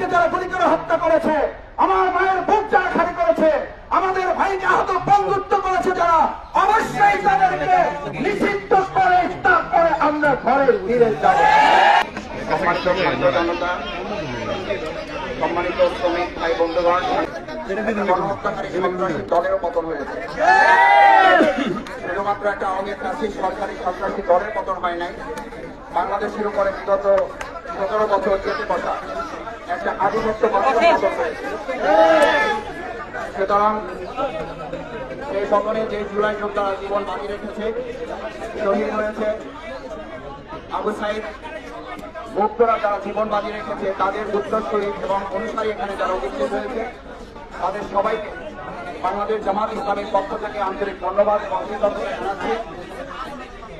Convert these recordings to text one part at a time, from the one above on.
ভাইকে যারা গুলি করে হত্যা করেছে, আমার মায়ের বুক যারা খালি করেছে, আমাদের ভাইকে আহত বন্ধুত্ব করেছে যারা, অবশ্যই তাদেরকে নিষিদ্ধ করে তারপরে আমরা ঘরে ফিরে যাব। সম্মানিত শ্রমিক ভাই বন্ধুগণ হয়েছে। দলের পতন হয় নাই। বাংলাদেশের উপরে বিগত সতেরো বছর চেপে বসা একটা আধিপত্য সুতরাং সেই পতনে যে জুলাই যোদ্ধারা জীবন বাজি রেখেছে শহীদ হয়েছে আবু সাইদ ভক্তরা যারা জীবন বাজি রেখেছে তাদের উত্তরসূরি এবং অনুসারী এখানে যারা উপস্থিত হয়েছে তাদের সবাইকে বাংলাদেশ জামাত ইসলামের পক্ষ থেকে আন্তরিক ধন্যবাদ এবং কৃতজ্ঞতা জানাচ্ছি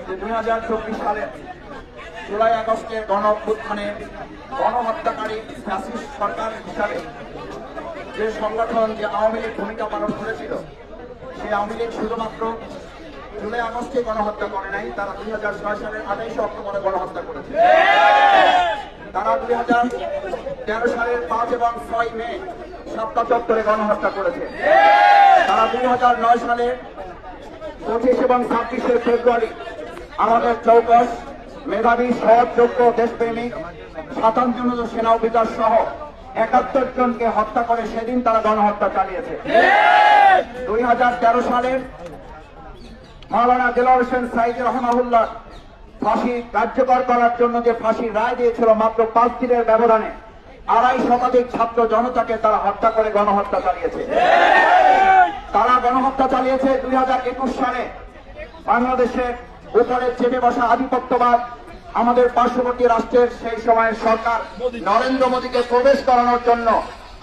যে দুই হাজার চব্বিশ সালে জুলাই আগস্টের গণ অভ্যুত্থানে গণহত্যাকারী ফ্যাসিস্ট সরকার হিসাবে যে সংগঠন যে আওয়ামী লীগ ভূমিকা পালন করেছিল, সেই আওয়ামী লীগ শুধুমাত্র জুলাই আগস্টে গণহত্যা করে নাই, তারা দুই হাজার ছয় সালের আঠাইশে অক্টোবরে গণহত্যা করেছে। তারা দুই হাজার তেরো সালের পাঁচ এবং ছয় মে সাতটা চত্বরে গণহত্যা করেছে। তারা দুই হাজার নয় সালের পঁচিশ এবং ছাব্বিশে ফেব্রুয়ারি আমাদের চৌকস মেধাবী সহযোগ্য দেশপ্রেমিক সাতান্ন জন সেনা অফিসার সহ একাত্তর জনকে হত্যা করে সেদিন তারা গণহত্যা চালিয়েছে। দুই হাজার তেরো সালের মাওলানা দিলার হোসেন সাইদ রহমাহুল্লাহ ফাঁসি কার্যকর করার জন্য যে ফাঁসির রায় দিয়েছিল মাত্র পাঁচ দিনের ব্যবধানে, আড়াই শতাধিক ছাত্র জনতাকে তারা হত্যা করে গণহত্যা চালিয়েছে। তারা গণহত্যা চালিয়েছে দুই হাজার একুশ সালে বাংলাদেশের উপরে চেপে বসা আধিপত্যবাদ আমাদের পার্শ্ববর্তী রাষ্ট্রের সেই সময়ের সরকার নরেন্দ্র মোদীকে প্রবেশ করানোর জন্য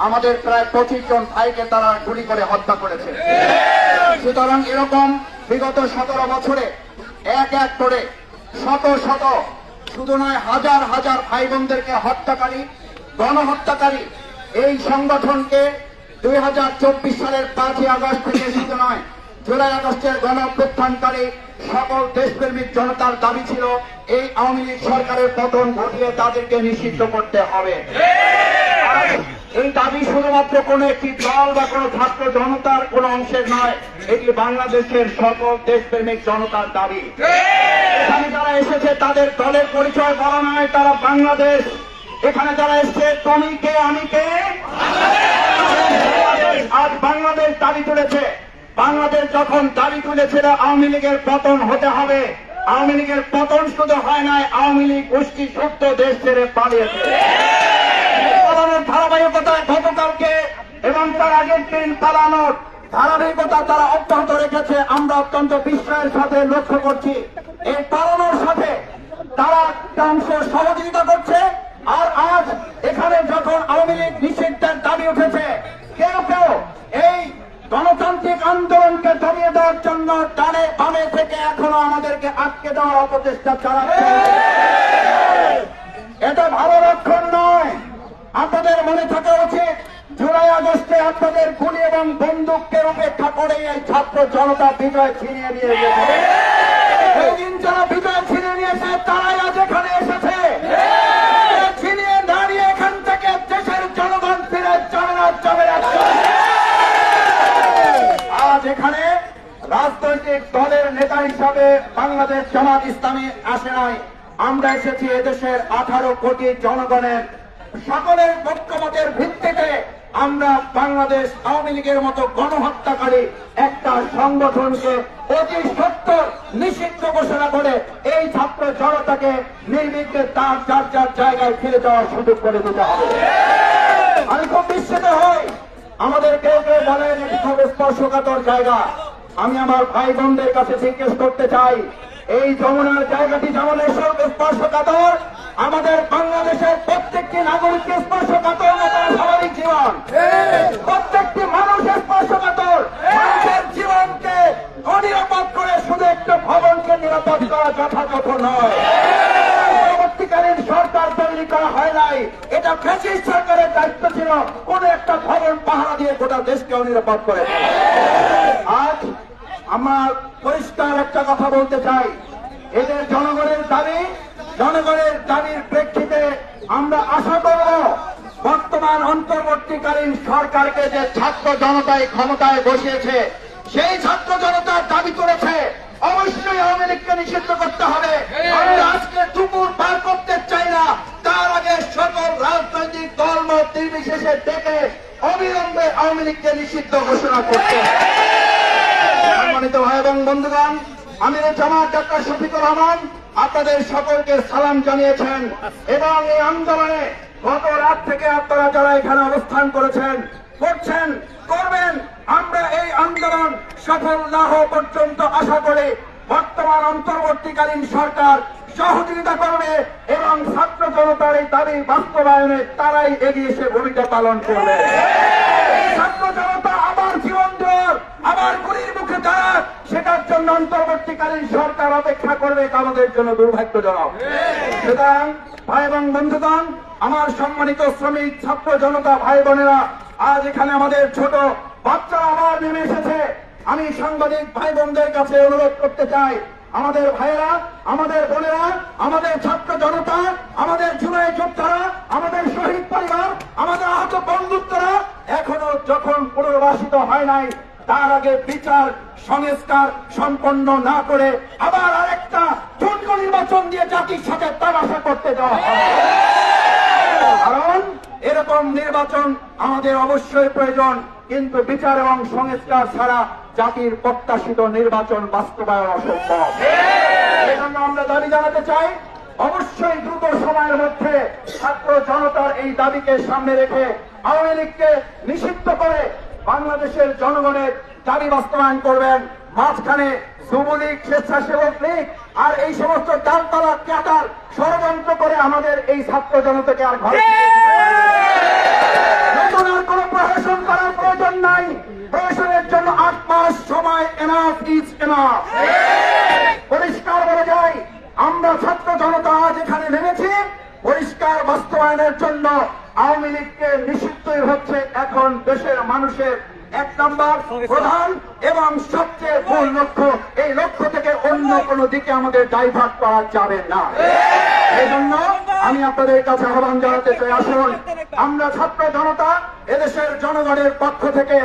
আমাদের প্রায় পঁচিশ জন ভাইকে তারা গুলি করে হত্যা করেছে। সুতরাং এরকম বিগত সতেরো বছরে এক এক করে শত শত শুধু নয় হাজার হাজার ভাই বোনদেরকে হত্যাকারী গণহত্যাকারী এই সংগঠনকে দুই হাজার চব্বিশ সালের পাঁচই আগস্ট থেকে শুধু নয় জুলাই আগস্টের গণ সকল দেশপ্রেমিক জনতার দাবি ছিল, এই আওয়ামী লীগ সরকারের পতন ঘটিয়ে তাদেরকে নিষিদ্ধ করতে হবে। এই দাবি শুধুমাত্র কোন একটি দল বা কোন ছাত্র জনতার কোন অংশের নয়, এটি বাংলাদেশের সকল দেশপ্রেমিক জনতার দাবি। এখানে যারা এসেছে, তাদের দলের পরিচয় বলা নয়, তারা বাংলাদেশ। এখানে যারা এসছে, তুমি কে, আমি কে? আজ বাংলাদেশ দাবি তুলেছে। বাংলাদেশ যখন দাবি তুলেছিল আওয়ামী লীগের পতন হতে হবে, আওয়ামী লীগের পতন শুধু হয় নাই, আওয়ামী লীগ গোষ্ঠী সত্য দেশ ছেড়ে পালিয়েছে। পালানোর ধারাবাহিকতায় গতকালকে এবং তার আগের দিন পালানোর ধারাবাহিকতা তারা অব্যাহত রেখেছে, আমরা অত্যন্ত বিস্ময়ের সাথে লক্ষ্য করছি। এই পালানোর সাথে তারা অংশ সহযোগিতা করছে। অপচেষ্টা চালাচ্ছে। এটা ভালো লক্ষণ নয়। আপনাদের মনে থাকা উচিত, জুলাই আগস্টে আপনাদের গুলি এবং বন্দুককে উপেক্ষা করে এই ছাত্র জনতা বিজয় ছিনিয়ে নিয়ে গেছে। যারা বিজয় ছিনিয়ে নিয়েছে, তারাই আজ এখানে এসেছে। ছিনিয়ে দাঁড়িয়ে এখান থেকে দেশের জনগণ ফিরে যাবে না যাবে আজ এখানে রাজনৈতিক নেতা হিসাবে বাংলাদেশ জামাত ইসলামী আসে নাই। আমরা এসেছি এদেশের আঠারো কোটি জনগণের, সকলের ঐক্যমতের ভিত্তিতে আমরা বাংলাদেশ আওয়ামী লীগের মতো গণহত্যাকারী একটা সংগঠনকে অতি সত্তর নিষিদ্ধ ঘোষণা করে এই ছাত্র জনতাকে নির্বিঘ্নে তার যার যার জায়গায় ফিরে যাওয়ার সুযোগ করে দিতে হবে। আমি খুব বিস্মিত হই। আমাদের কেউ কেউ বলেন এটি খুব স্পর্শকাতর জায়গা। আমি আমার ভাই বোনদের কাছে জিজ্ঞেস করতে চাই, এই যমুনার জায়গাটি যেমন স্পর্শকাতর? আমাদের বাংলাদেশের প্রত্যেকটি নাগরিককে স্পর্শকাতর মতো স্বাভাবিক জীবন। প্রত্যেকটি মানুষ স্পর্শকাতর। মানুষের জীবনকে অনিরাপদ করে শুধু একটু ভবনকে নিরাপদ করা যথাযথ নয়। পরবর্তীকালীন সরকার তৈরি করা হয় নাই। এটা ফ্যাসিস্ট সরকারের দায়িত্ব ছিল, কোন একটা ভবন পাহারা দিয়ে গোটা দেশকে অনিরাপদ করে আজ আমার পরিষ্কার একটা কথা বলতে চাই। এদের জনগণের দাবি, জনগণের দাবির প্রেক্ষিতে আমরা আশা করব বর্তমান অন্তর্বর্তীকালীন সরকারকে যে ছাত্র জনতায় ক্ষমতায় বসিয়েছে, সেই ছাত্র জনতার দাবি করেছে, অবশ্যই আওয়ামী লীগকে নিষিদ্ধ করতে হবে। আমরা আজকে দুপুর পার করতে চাই না। তার আগে সকল রাজনৈতিক দলমত নির্বিশেষে ডেকে অবিলম্বে আওয়ামী লীগকে নিষিদ্ধ ঘোষণা করতে হবে। সম্মানিত ভাই এবং বন্ধুগণ আমির জামাত ডাক্তার শফিকুর রহমান আপনাদের সকলকে সালাম জানিয়েছেন এবং এই আন্দোলনে গত রাত থেকে আপনারা যারা এখানে অবস্থান করেছেন, করছেন, করবেন, আমরা এই আন্দোলন সফল না হওয়া পর্যন্ত আশা করি বর্তমান অন্তর্বর্তীকালীন সরকার সহযোগিতা করবে এবং ছাত্র জনতার এই দাবি বাস্তবায়নে তারাই এগিয়ে এসে ভূমিকা পালন করবে। ছাত্র জনতা আবার জীবন আবার মুখে সেটার জন্য অন্তর্বর্তীকালীন সরকার অপেক্ষা করবে, এটা আমাদের জন্য দুর্ভাগ্যজনক। সুতরাং, ভাই এবং বন্ধুগণ, আমার সম্মানিত শ্রমিক, ছাত্র জনতা, ভাই বোনেরা, আজ এখানে আমাদের ছোট বাচ্চারা আবার নেমে এসেছে। আমি সাংবাদিক ভাই বোনদের কাছে অনুরোধ করতে চাই, আমাদের ভাইয়েরা, আমাদের বোনেরা, আমাদের ছাত্র জনতা, আমাদের জুলাই যোদ্ধারা, আমাদের শহীদ পরিবার, আমাদের আহত বন্ধুত্বরা, এখনও যখন পুনর্বাসিত হয় নাই তার আগে বিচার সংস্কার সম্পন্ন না করে আবার আরেকটা ছোট্ট নির্বাচন দিয়ে জাতির সাথে তামাশা করতে দেওয়া কারণ এরকম নির্বাচন আমাদের অবশ্যই প্রয়োজন, কিন্তু বিচার এবং সংস্কার ছাড়া জাতির প্রত্যাশিত নির্বাচন বাস্তবায়ন অসম্ভব। এই জন্য আমরা দাবি জানাতে চাই, অবশ্যই দ্রুত সময়ের মধ্যে ছাত্র জনতার এই দাবিকে সামনে রেখে আওয়ামী লীগকে নিষিদ্ধ করে বাংলাদেশের জনগণের দাবি বাস্তবায়ন করবেন। মাঝখানে যুবলীগ, স্বেচ্ছাসেবক লীগ আর এই সমস্ত ডালতলা ক্যাটার ষড়যন্ত্র করে আমাদের এই ছাত্র জনতাকে আর ঘরে পরিষ্কার আমরা ছাত্র জনতা এখানে নেমেছি। পরিষ্কার বাস্তবায়নের জন্য আওয়ামী লীগকে নিষিদ্ধই হচ্ছে এখন দেশের মানুষের এক নম্বর প্রধান এবং সবচেয়ে মূল লক্ষ্য, এই লক্ষ্য থেকে অন্য কোনো দিকে আমাদের ডাইভার্ট করা যাবে না। এই জন্য আমি আপনাদের কাছে আহ্বান জানাতে চাই, আসুন, আমরা ছাত্র জনতা এদেশের জনগণের পক্ষ থেকে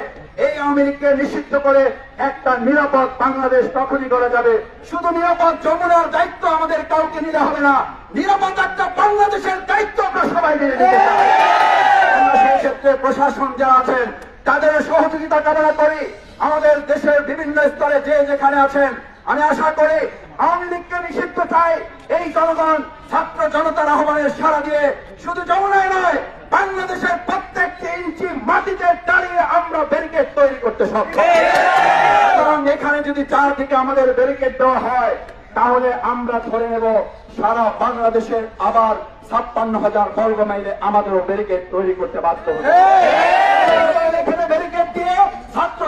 এই আওয়ামী নিষিদ্ধ করে একটা নিরাপদ বাংলাদেশ তখনই করা যাবে। শুধু নিরাপদ যমুনার দায়িত্ব আমাদের কাউকে নিতে হবে না, নিরাপদ একটা বাংলাদেশের দায়িত্ব আমরা সবাই মিলে নিতে চাই। সেই ক্ষেত্রে প্রশাসন যারা আছেন তাদের সহযোগিতা কামনা করি। আমাদের দেশের বিভিন্ন স্তরে যে যেখানে আছেন, আমি আশা করি আওয়ামী লীগকে নিষিদ্ধ চাই। এই জনগণ ছাত্র জনতার আহ্বানের সারা দিয়ে শুধু যমুনায় নয়, বাংলাদেশের প্রত্যেকটি ইঞ্চি মাটিতে দাঁড়িয়ে আমরা ব্যারিকেড তৈরি করতে সক্ষম। কারণ এখানে যদি চারদিকে আমাদের ব্যারিকেড দেওয়া হয়, তাহলে আমরা ধরে নেব সারা বাংলাদেশের আবার ছাপ্পান্ন হাজার বর্গ মাইলে আমাদেরও ব্যারিকেড তৈরি করতে বাধ্য হবে এখানে ব্যারিকেড দিয়ে ছাত্র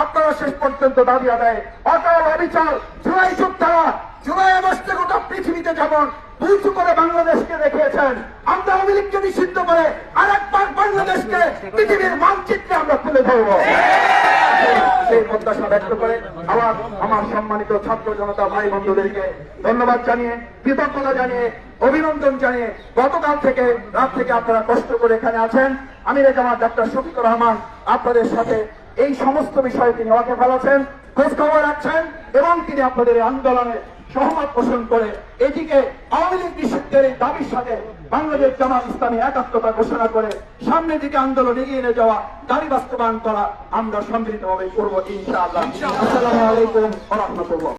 আপনারা শেষ পর্যন্ত দাবি আদায় অটল অবিচল জুলাই যোদ্ধারা জুলাই আগস্টে গোটা পৃথিবীতে যেমন করে বাংলাদেশকে দেখিয়েছেন আমরা আওয়ামী লীগকে নিষিদ্ধ করে আরেকবার বাংলাদেশকে, পৃথিবীর মানচিত্রে আমরা তুলে ধরবো। সেই প্রত্যাশা ব্যক্ত করে আবার আমার সম্মানিত ছাত্র জনতা ভাই বন্ধুদেরকে ধন্যবাদ জানিয়ে, কৃতজ্ঞতা জানিয়ে, অভিনন্দন জানিয়ে গতকাল থেকে, রাত থেকে আপনারা কষ্ট করে এখানে আছেন। আমি রেজামার ডাক্তার শফিকুর রহমান আপনাদের সাথে এই সমস্ত বিষয়ে তিনি ওয়াকেফাল আছেন, খোঁজ খবর রাখছেন এবং তিনি আপনাদের আন্দোলনে সহমত পোষণ করে এদিকে আওয়ামী লীগ নিষিদ্ধের এই দাবির সাথে বাংলাদেশ জামাত ইসলামী একাত্মতা ঘোষণা করে সামনের দিকে আন্দোলন এগিয়ে নিয়ে যাওয়া, দাবি বাস্তবায়ন করা আমরা সম্মিলিতভাবে করব ইনশাআল্লাহ। আসসালামু আলাইকুম রাহমাতুল্লাহ।